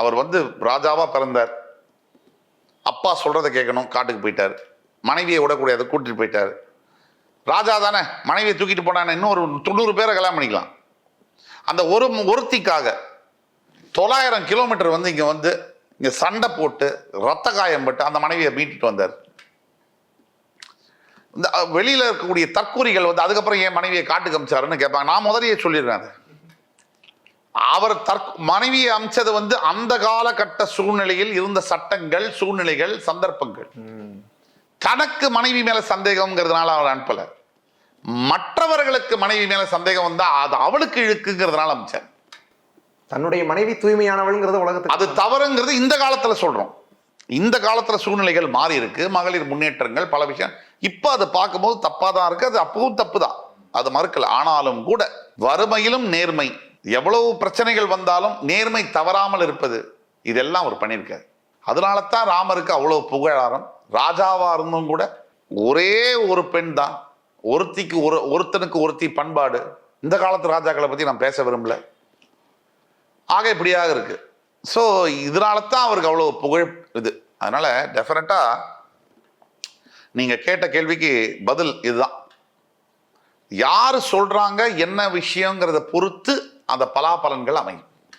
அவர் வந்து ராஜாவாக பிறந்தார். அப்பா சொல்கிறத கேட்கணும் காட்டுக்கு போயிட்டார். மனைவியை விடக்கூடாது கூட்டிகிட்டு போயிட்டார். ராஜா தானே மனைவியை தூக்கிட்டு போனானே இன்னும் ஒரு தொண்ணூறு பேரை கல்யாணம் பண்ணிக்கலாம். அந்த ஒரு ஒருத்திக்காக தொள்ளாயிரம் கிலோமீட்டர் வந்து இங்கே வந்து இங்கே சண்டை போட்டு ரத்த காயம் பட்டு அந்த மனைவியை மீட்டுட்டு வந்தார். இந்த வெளியில் இருக்கக்கூடிய தற்கூரிகள் வந்து அதுக்கப்புறம் என் மனைவியை காட்டுக்கு அமிச்சாருன்னு கேட்பாங்க. நான் முதலையே சொல்லிடுறேன் அது. அவர் தற் மனைவியை அமைச்சது வந்து அந்த காலகட்ட சூழ்நிலையில் இருந்த சட்டங்கள் சூழ்நிலைகள் சந்தர்ப்பங்கள். தனக்கு மனைவி மேல சந்தேகம்ங்கிறதுனால அவர் அனுப்பல. மற்றவர்களுக்கு மனைவி மேல சந்தேகம் வந்தா அது அவளுக்கு இழுக்குங்கிறதுனால அமைச்சார். தன்னுடைய மனைவி தூய்மையானவள்ங்கிறது உலகத்துக்கு அது தவறுங்கிறது இந்த காலத்துல சொல்றோம். இந்த காலத்துல சூழ்நிலைகள் மாறி இருக்கு மகளிர் முன்னேற்றங்கள் பல விஷயம். இப்ப அதை பார்க்கும்போது தப்பா தான் இருக்கு அது அப்பவும் தப்பு தான் அது மறுக்கல. ஆனாலும் கூட வறுமையிலும் நேர்மை. எவ்வளவு பிரச்சனைகள் வந்தாலும் நேர்மை தவறாமல் இருப்பது இதெல்லாம் அவர் பண்ணியிருக்காரு. அதனால தான் ராமருக்கு அவ்வளோ புகழாரம். ராஜாவாக இருந்தும் கூட ஒரே ஒரு பெண் தான். ஒருத்திக்கு ஒரு ஒருத்தனுக்கு ஒருத்தி பண்பாடு. இந்த காலத்து ராஜாக்களை பற்றி நான் பேச விரும்பல. ஆக இப்படியாக இருக்கு. ஸோ இதனால தான் அவருக்கு அவ்வளோ புகழ் இது. அதனால டெஃபினட்டாக நீங்கள் கேட்ட கேள்விக்கு பதில் இதுதான். யார் சொல்கிறாங்க என்ன விஷயங்கிறத பொறுத்து அந்த பலாபலன்கள் அமையும்.